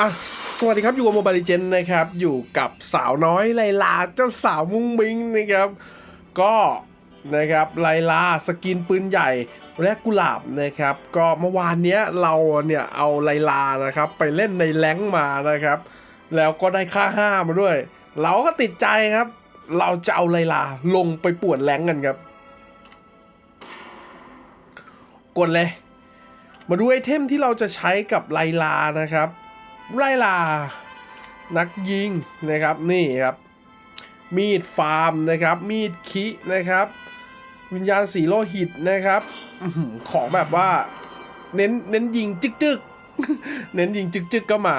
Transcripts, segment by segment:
อะสวัสดีครับ อยู่กับโมบายเจนนะครับ อยู่กับสาวน้อยไลลาเจ้าสาวมุ้งมิ้งนะครับ ก็นะครับไลลาสกินปืนใหญ่และกุหลาบนะครับ ก็เมื่อวานเนี้ยเราเนี่ยเอาไลลานะครับ ไปเล่นในแรงมานะครับ แล้วก็ได้ค่าห้ามาด้วย เราก็ติดใจครับ เราจะเอาไลลาลงไปป่วนแรงกันครับ กดเลย มาดูไอเทมที่เราจะใช้กับไลลานะครับ ไลลานักยิงนะครับนี่ครับ มีดฟาร์มนะครับ มีดคินะครับ วิญญาณสีโลหิตนะครับของแบบว่า เน้นเน้นยิงจึกจึกเน้นยิงจึกจึกก็มา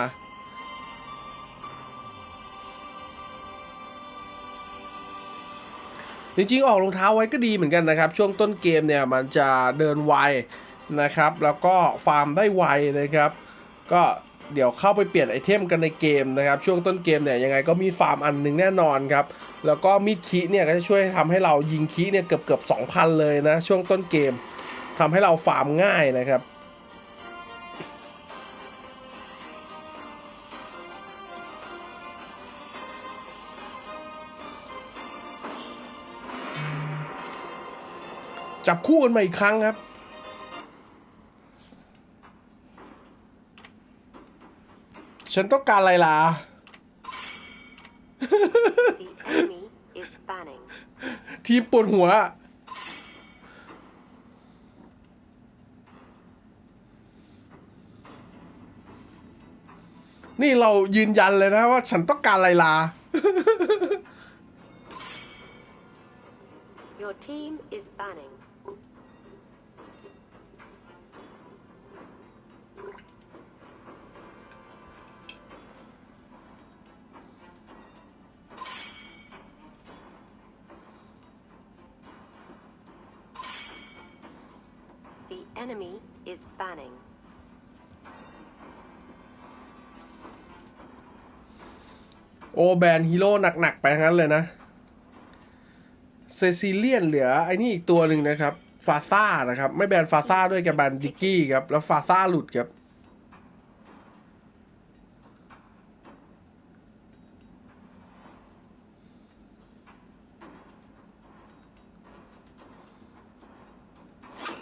จริงๆ ออกรองเท้าไว้ก็ดีเหมือนกันนะครับ ช่วงต้นเกมเนี่ยมันจะเดินไวนะครับ แล้วก็ฟาร์มได้ไวนะครับ ก็ เดี๋ยวเข้าไปเปลี่ยนไอเทมกันในเกมนะครับ ช่วงต้นเกมเนี่ยยังไงก็มีฟาร์มอันหนึ่งแน่นอนครับ แล้วก็มีดคีเนี่ยก็จะช่วยทำให้เรายิงคีเนี่ยเกือบเกือบสองพันเลยนะ ช่วงต้นเกมทำให้เราฟาร์มง่ายนะครับจับคู่กันมาอีกครั้งครับ ฉันต้องการอะไรล่ะ The enemy is banning. ทีมปวดหัว นี่เรายืนยันเลยนะว่าฉันต้องการอะไรล่ะ Your team is banning. แบนฮีโร่หนัก ๆ ไปทั้งนั้นเลยนะเซซิเลียนเหลือไอ้นี่อีกตัวหนึ่งนะครับ ฟาซ่านะครับ ไม่แบนฟาซ่าด้วยแกแบนดิกกี้ครับ แล้วฟาซ่าหลุดครับ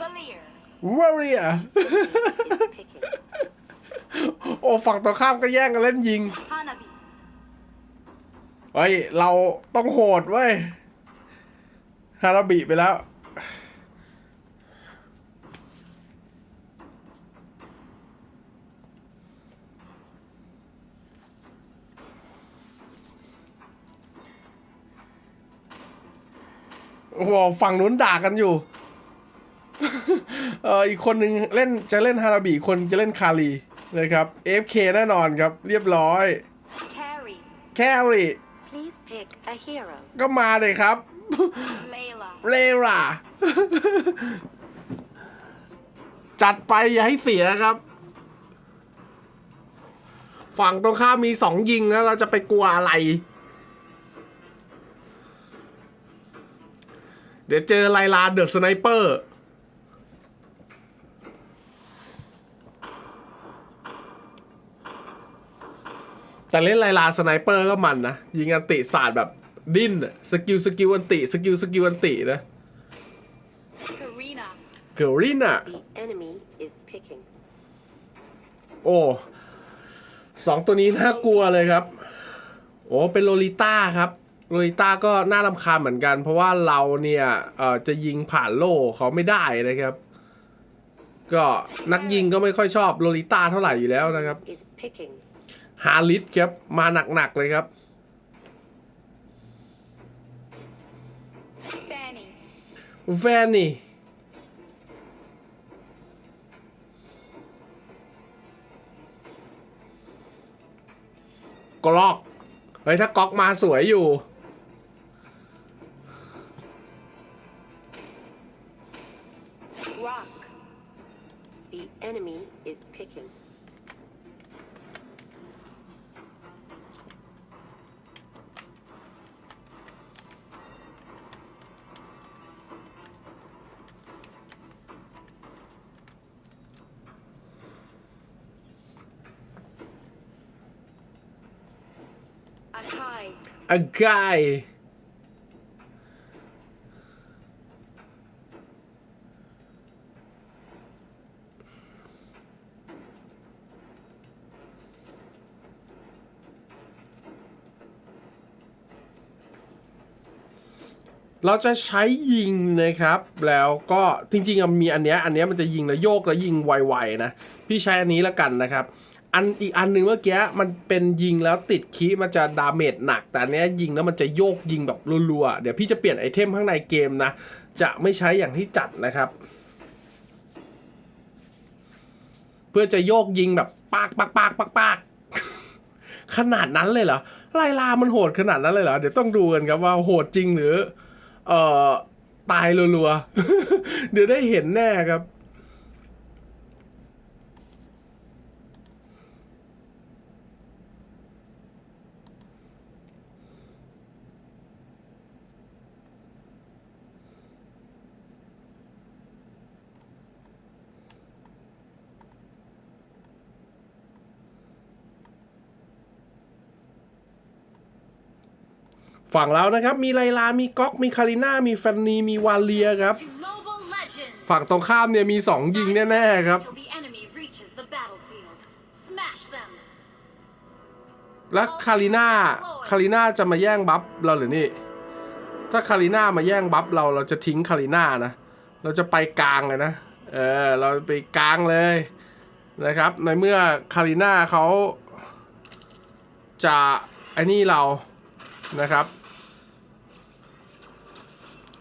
Valier. วอริเอ Is picking. โอ้ฝั่งตรงข้ามก็แย่งกันเล่นยิง Hanabi. เฮ้ย เราต้องโหดเว้ยฮาราบิไปแล้ว โอ้โหฝั่งนู้นด่ากันอยู่ เอออีกคนนึงเล่นจะเล่นฮาราบิอีกคนจะเล่นคารีนะครับ FK แน่นอนครับ เรียบร้อย Carry. แครี Please pick a hero. ก็มาเลยครับ Layla. เลล่ะ จัดไปอย่าให้เสียครับ ฝั่งตรงข้ามมีสองยิงแล้วเราจะไปกลัวอะไร เดี๋ยวเจอไลลาเดอะสไนเปอร์ แต่เล่นไลลาสไนเปอร์ก็มันนะ ยิงอันติศาสตร์แบบ ดิ้นอะสกิลสกิลอันติสกิลสกิลอันตินะ Karina. เกอรินอะ The enemy is picking. โอ้สองตัวนี้น่ากลัวเลยครับ โอ้เป็นโลลิต้าครับโลลิต้าก็น่ารำคาญเหมือนกัน เพราะว่าเราเนี่ยเอ่อจะยิงผ่านโล่เขาไม่ได้นะครับ ก็นักยิงก็ไม่ค่อยชอบโลลิต้าเท่าไหร่อยู่แล้วนะครับ Is picking. ฮาริสครับมาหนักๆเลยครับ แฟนนี่กล็อกเฮ้ยถ้าก๊อกมาสวยอยู่ Rock. The enemy is picking. A guy เราจะใช้ยิงนะครับ แล้วก็จริงๆมีอันเนี้ยอันเนี้ยมันจะยิงแล้วโยกแล้วยิงไวๆนะ พี่ใช้อันนี้แล้วกันนะครับ อันอีกอันหนึ่งเมื่อกี้มันเป็นยิงแล้วติดคีมันจะดาเมจหนัก แต่อันเนี้ยยิงแล้วมันจะโยกยิงแบบรัวๆ เดี๋ยวพี่จะเปลี่ยนไอเทมข้างในเกมนะ จะไม่ใช้อย่างที่จัดนะครับ เพื่อจะโยกยิงแบบปากปากปากปากปากขนาดนั้นเลยเหรอลายลามันโหดขนาดนั้นเลยเหรอ เดี๋ยวต้องดูกันครับว่าโหดจริงหรือ เอ่อ ตายรัวๆ เดี๋ยวได้เห็นแน่ครับ ฝั่งเรานะครับ มีไลลา มีก๊อก มีคาริน่า มีแฟนนี มีวาเลียครับ ฝั่งตรงข้ามเนี่ยมีสองยิงแน่ๆครับ แล้วคาริน่า คาริน่าจะมาแย่งบัฟเราหรือนี่ ถ้าคาริน่ามาแย่งบัฟเราเราจะทิ้งคาริน่านะ เราจะไปกลางเลยนะ เออ เราไปกลางเลยนะครับ ในเมื่อคาริน่าเขาจะไอ้นี่เรานะครับ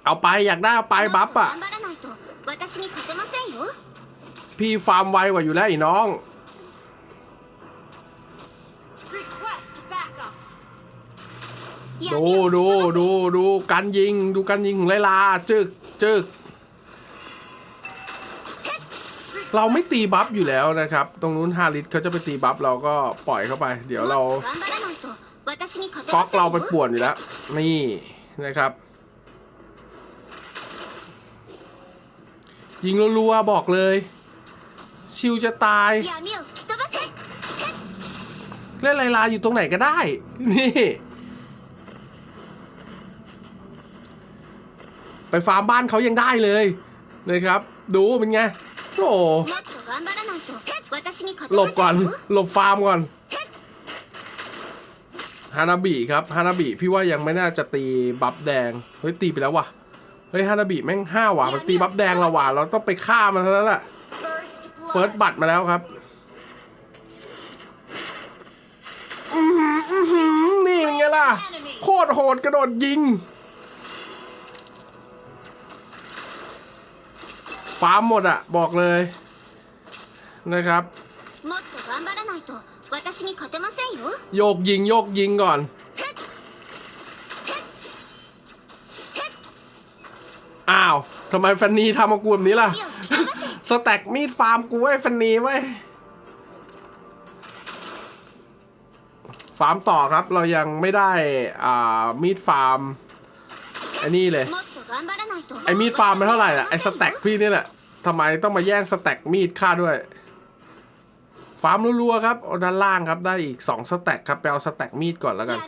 เอาไปอยากได้เอาไปบัฟอะพี่ฟาร์มไวกว่าอยู่แล้วไอ้น้อง ดูดูดูดูการยิงดูการยิงไลลาจึกจึกเราไม่ตีบัฟอยู่แล้วนะครับ ตรงนู้นฮาริสเขาจะไปตีบัฟเราก็ปล่อยเข้าไป เดี๋ยวเราก๊อกเราไปป่วนอยู่แล้ว นี่นะครับ ยิงรัวๆบอกเลย ชิวจะตาย เล่นลายลาอยู่ตรงไหนก็ได้ นี่ ไปฟาร์มบ้านเขายังได้เลยนะครับ ดูเป็นไง โอ้หลบก่อน หลบฟาร์มก่อนฮานาบิครับฮานาบิพี่ว่ายังไม่น่าจะตีบัฟแดง เฮ้ย ตีไปแล้ววะ่ะ เฮ้ยฮานาบิแม่งห้าหว่ามันตีบัฟแดงละหว่าเราต้องไปฆ่ามันแล้วล่ะเฟิร์สบัตมาแล้วครับนี่เป็นไงล่ะ โคตรโหดกระโดดยิง ฟาร์มหมดอะบอกเลย นะครับโยกยิงโยกยิงก่อน อ้าวทำไมแฟนนีทำมากูแบบนี้ล่ะ สแต็กมีดฟาร์มกูไอ้แฟนนีไว้ฟาร์มต่อครับ เรายังไม่ได้อ่ามีดฟาร์มไอ้นี่เลย ไอ้มีดฟาร์มมันเท่าไหร่ล่ะไอ้สแต็กพี่นี่แหละทำไมต้องมาแย่งสแต็กมีดข้าด้วย ฟาร์มรัวๆครับด้านล่างครับได้อีกสองสแต็กครับไปเอาสแต็กมีดก่อนแล้วกัน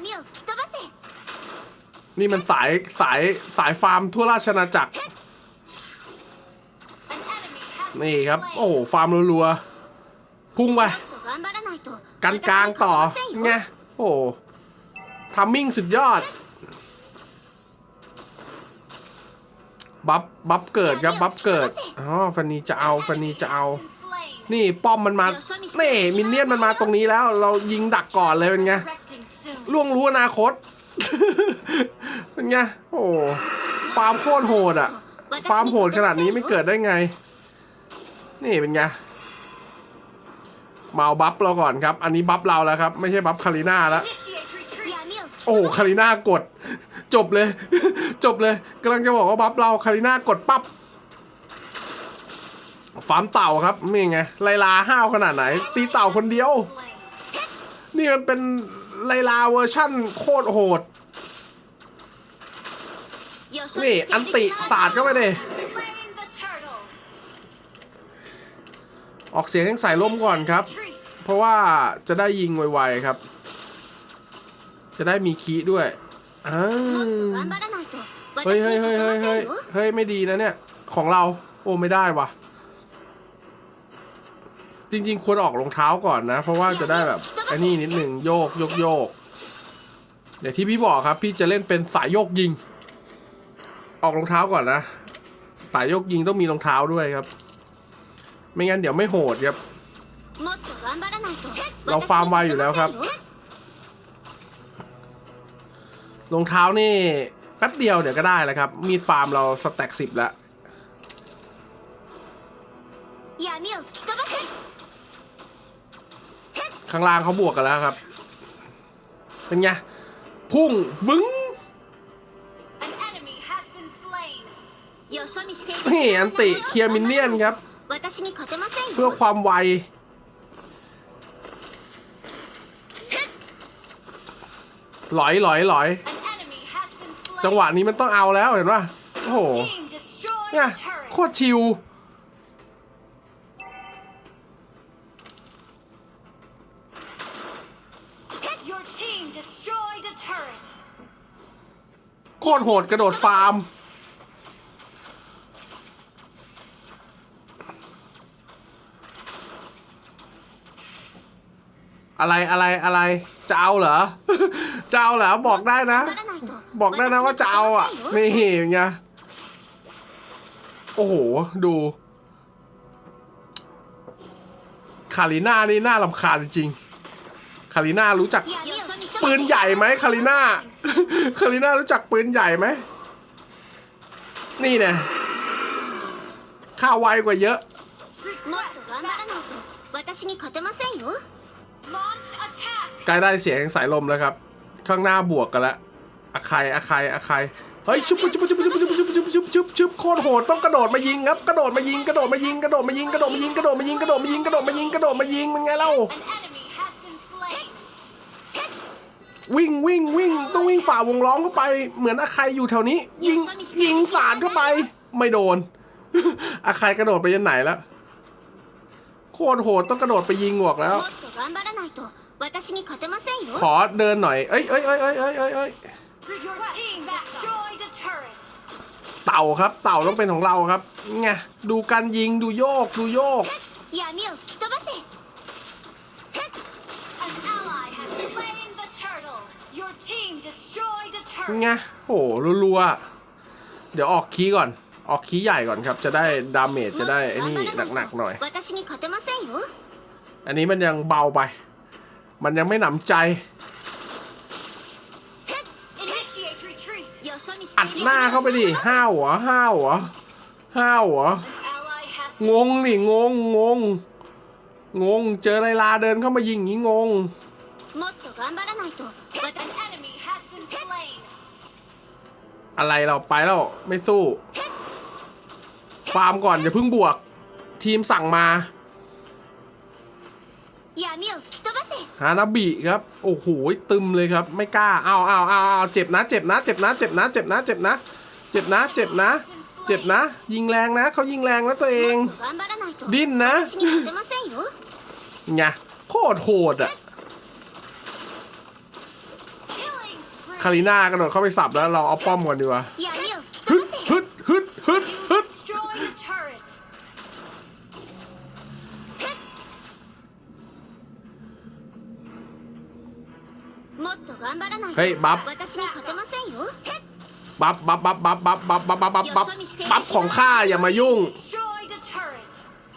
นี่มันสายสายสายฟาร์มทั่วราชนาจักร นี่ครับ โอ้โหฟาร์มรัวๆ พุ่งไป กันกลางต่อไงโอ้ทัมมิ่งสุดยอด บัฟบัฟเกิดครับ บัฟเกิด อ๋อฟันนีจะเอาฟันนีจะเอา นี่ป้อมมันมา นี่มินเนี่ยนมันมาตรงนี้แล้ว เรายิงดักก่อนเลยเป็นไงล่วงรู้อนาคต เป็นไงโอ้ฟาร์มโคตรโหดอะฟาร์มโหดขนาดนี้ไม่เกิดได้ไง นี่เป็นไงเมาบัฟเราก่อนครับ อันนี้บัฟเราแล้วครับ ไม่ใช่บัฟคาริน่าแล้วโอ้คาริน่ากด จบเลย จบเลยกำลังจะบอกว่าบัฟเราคาริน่ากดปั๊บฟาร์มเต่าครับนี่ไงไลลาห้าวขนาดไหน ตีเต่าคนเดียว นี่มันเป็นไลลาเวอร์ชั่นโคตรโหด นี่ อันติสาดเข้าไปเลยออกเสียงทั้งสายลมก่อนครับ เพราะว่าจะได้ยิงไวๆครับ จะได้มีคีด้วยเฮ้ยเฮ้ยเฮ้ยเฮ้ยเฮ้ยเฮ้ยไม่ดีนะเนี่ย ของเรา โอ้ไม่ได้วะจริง ๆ ควรออกรองเท้าก่อนนะ เพราะว่าจะได้แบบไอ้นี่นิดหนึ่งโยกโยกโยกอย่างที่พี่บอกครับ พี่จะเล่นเป็นสายโยกยิง ออกรองเท้าก่อนนะ สายยกยิงต้องมีรองเท้าด้วยครับ ไม่งั้นเดี๋ยวไม่โหดครับ เราฟาร์มไวอยู่แล้วครับ รองเท้านี่แป๊บเดียวเดี๋ยวก็ได้แล้วครับ มีดฟาร์มเราสแต็กสิบแล้วข้างล่างเขาบวกกันแล้วครับ เป็นไง พุ่ง วึ้ง นี่อันติเคลียร์มินเนี่ยนครับ เพื่อความไวหลอยหลอยหลอย จังหวะนี้มันต้องเอาแล้วเห็นป่ะโอ้โหเนี่ยโคตรชิวโคตรโหดกระโดดฟาร์ม อะไรอะไรอะไรจะเอาเหรอจะเอาเหรอบอกได้นะ บอกได้นะว่าจะเอาอะนี่อย่างเงี้ยโอ้โหดูคาริน่านี่น่าลำคาญจริงคาริน่ารู้จักปืนใหญ่ไหมคาริน่าคาริน่ารู้จักปืนใหญ่ไหมนี่เนี่ยข้าไวกว่าเยอะ ใกล้ได้เสียงสายลมแล้วครับ ข้างหน้าบวกกันแล้วอาคายอาคายอาคายเฮ้ยชุบชุบชุบชุบชุบชุบชุบชุบชุบชุบชุบโคตรโหดต้องกระโดดมายิงครับกระโดดมายิงกระโดดมายิงกระโดดมายิงกระโดดมายิงกระโดดมายิงกระโดดมายิงกระโดดมายิงกระโดดมายิงเป็นไงเล่า An enemy has been slain. วิ่งวิ่งวิ่งต้องวิ่งฝ่าวงล้อมเข้าไป เหมือนอาคายอยู่แถวนี้ ยิงยิงสาดเข้าไป ไม่โดนอาคายกระโดดไปยันไหนแล้วโค คตรโหดต้องกระโดดไปยิงหวกแล้ว ขอเดินหน่อย เอ้ยเอ้ยเอ้ยเอ้ยเอ้ยเอ้ยเต่าครับ เต่าต้องเป็นของเราครับไงดูการยิงดูโยกดูโยกไงโหรัวๆเดี๋ยวออกคีก่อน ออกคีใหญ่ก่อนครับ จะได้ดาเมจจะได้ไอ้นี่หนักๆหน่อย อันนี้มันยังเบาไป มันยังไม่หนำใจ อัดหน้าเข้าไปดิห้าวหัวห้าวหัวห้าวหัวงงนี่งงงงงงเจอไรลาเดินเข้ามายิงงี้งงอะไรเราไปแล้วไม่สู้ ฟาร์มก่อนอย่าเพิ่งบวก ทีมสั่งมาฮานาบิครับ โอ้โหตึมเลยครับ ไม่กล้าเอาเอาเอาเอาเจ็บนะ เจ็บนะ เจ็บนะ เจ็บนะ เจ็บนะ เจ็บนะ เจ็บนะ เจ็บนะ เจ็บนะ ยิงแรงนะ เขายิงแรงนะตัวเอง ดิ้นนะเนี่ยโคตรโหดอะคาริน่ากระโดดเข้าไปสับแล้วเราเอาป้อมก่อนดีกว่าฮึดฮึดฮึดฮึดฮึด เฮ้ยบัฟบัฟบัฟบัฟบัฟบัฟบัฟบัฟบัฟบัฟบัฟบัฟของข้าอย่ามายุ่ง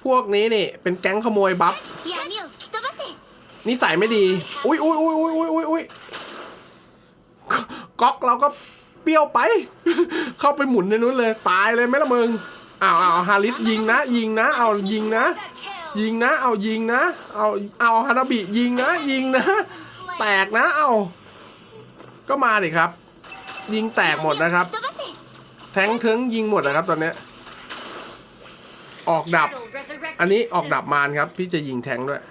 พวกนี้นี่ เป็นแก๊งขโมยบัฟนี่ใส่ไม่ดี อุ้ยอุ้ยอุ้ยอุ้ยอุ้ยอุ้ยอุ้ยก๊อกเราก็เปรี้ยวไป เข้าไปหมุนในนู้นเลย ตายเลยไหมละมึงอ้าวอ้าวฮาริสยิงนะ ยิงนะ เอายิงนะ ยิงนะ เอายิงนะ เอาเอาฮานาบิยิงนะ ยิงนะ แตกนะ เอา ก็มาดิครับ ยิงแตกหมดนะครับ แทงเทิงยิงหมดนะครับ ตอนนี้ออกดับ อันนี้ออกดับมารครับ พี่จะยิงแทงด้วย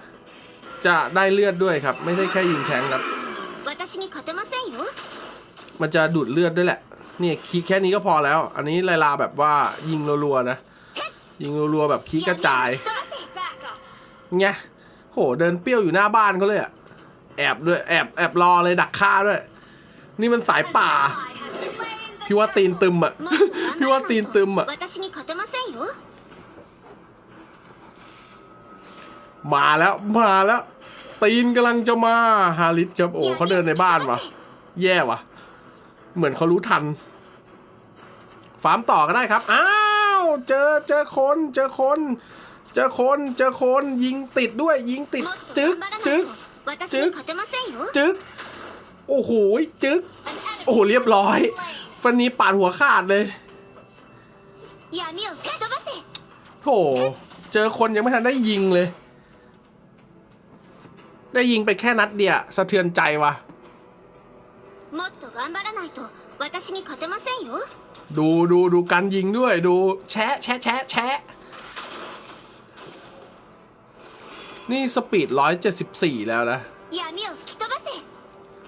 จะได้เลือดด้วยครับ ไม่ใช่แค่ยิงแทงครับ มันจะดูดเลือดด้วยแหละนี่คลิกแค่นี้ก็พอแล้ว อันนี้ลายลาแบบว่ายิงรัวๆนะ ยิงรัวๆแบบคลิกกระจายไงโหเดินเปรี้ยวอยู่หน้าบ้านเขาเลยอะแอบด้วยแอบแอบรอเลยดักฆ่าด้วย นี่มันสายป่า พี่ว่าตีนตึมอะ พี่ว่าตีนตึมอะ มาแล้วมาแล้ว ตีนกำลังจะมา ฮาริสครับโอ้เขาเดินในบ้านวะแย่วะเหมือนเขารู้ทัน ฟาร์มต่อก็ได้ครับ อ้าว เจอเจอคนเจอคนเจอคนเจอคนยิงติดด้วยยิงติด จึ๊กจึ๊กจึ๊ก โอ้โหจึ๊กโอ้โหเรียบร้อยฟันนี้ปาดหัวขาดเลยโถเจอคนยังไม่ทันได้ยิงเลย ได้ยิงไปแค่นัดเดียวสะเทือนใจวะ่ะดูดูดูการยิงด้วยดูแชะแชะแชะแชะนี่สปีด 174 แล้วนะ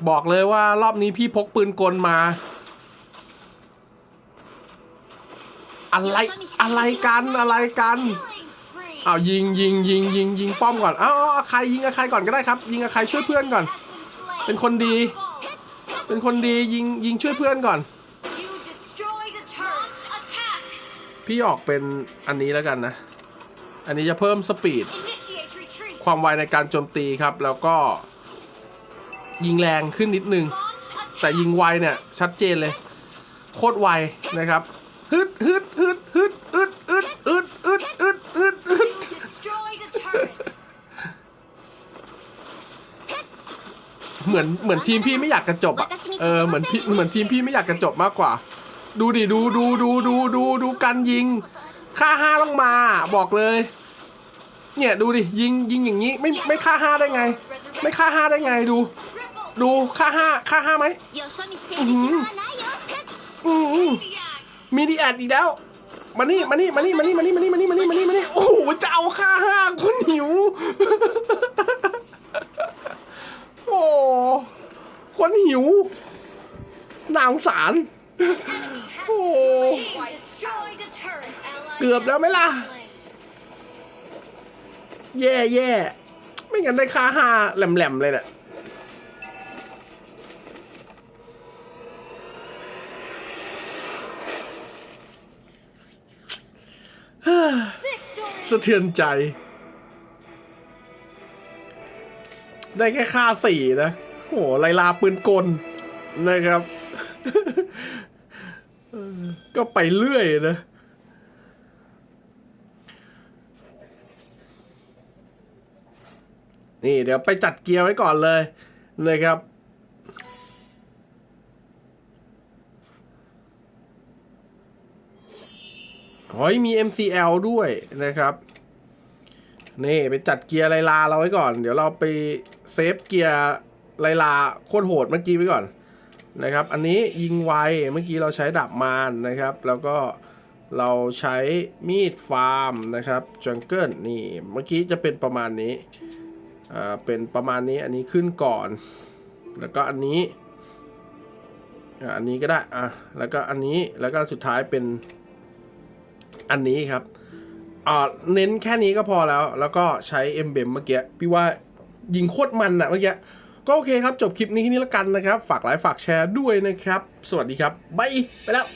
บอกเลยว่ารอบนี้พี่พกปืนกลมา อะไรอะไรกันอะไรกัน Killing spree. อ้ายิงยิงยิงยิงยิงป้อมก่อนอ้าวอ้าใครยิงใครก่อนก็ได้ครับ ยิงใครช่วยเพื่อนก่อน เป็นคนดี เป็นคนดียิงยิงช่วยเพื่อนก่อน พี่ออกเป็นอันนี้แล้วกันนะ อันนี้จะเพิ่มสปีด ความไวในการโจมตีครับ แล้วก็ ยิงแรงขึ้นนิดนึง แต่ยิงไวเนี่ยชัดเจนเลย โคตรไวนะครับฮึดฮึดฮึดฮึดอึดอึดอึดอึดอึดอึดอึดเหมือนเหมือนทีมพี่ไม่อยากกระจบอะเออเหมือนพี่เหมือนทีมพี่ไม่อยากกระจบมากกว่า ดูดิดูดูดูดูดูดูการยิง ค่าห้าต้องมาบอกเลย เนี่ยดูดิยิงยิงอย่างนี้ไม่ไม่ค่าห้าได้ไง ไม่ค่าห้าได้ไงดู ดูค่าห้าค่าห้าไหมอืมมีดีแอดอีกแล้วมานี่มานี่มานี่มานี่มานี่มานี่มานี่มานี่มานี่มานี่โอ้โหจะเอาค่าห้าคุณหิว โอ้คนหิวนางสาร โอ้เกือบแล้วไหมล่ะ แย่แย่ไม่งั้นได้ค่าห้าแหลมๆเลยแหละ สะเทือนใจ ได้แค่ค่าสี่นะ โหไลลาปืนกลนะครับ ก็ไปเรื่อยนะนี่เดี๋ยวไปจัดเกียร์ไว้ก่อนเลยนะครับ โอ้ยมี MCL ด้วยนะครับนี่ไปจัดเกียร์ไลลาเราไว้ก่อน เดี๋ยวเราไปเซฟเกียร์ไลลาโคตรโหดเมื่อกี้ไว้ก่อนนะครับ อันนี้ยิงไวเมื่อกี้เราใช้ดาบมารนะครับ แล้วก็เราใช้มีดฟาร์มนะครับจังเกิลนี่เมื่อกี้จะเป็นประมาณนี้อ่าเป็นประมาณนี้อันนี้ขึ้นก่อน แล้วก็อันนี้อ่าอันนี้ก็ได้อะแล้วก็อันนี้แล้วก็สุดท้ายเป็น อันนี้ครับอ่าเน้นแค่นี้ก็พอแล้ว แล้วก็ใช้เอ็มเบมเมื่อกี้พี่ว่ายิงโคตรมันอะเมื่อกี้ก็โอเคครับ จบคลิปนี้แค่นี้แล้วกันนะครับ ฝากไลค์ฝากแชร์ด้วยนะครับ สวัสดีครับบายไปแล้ว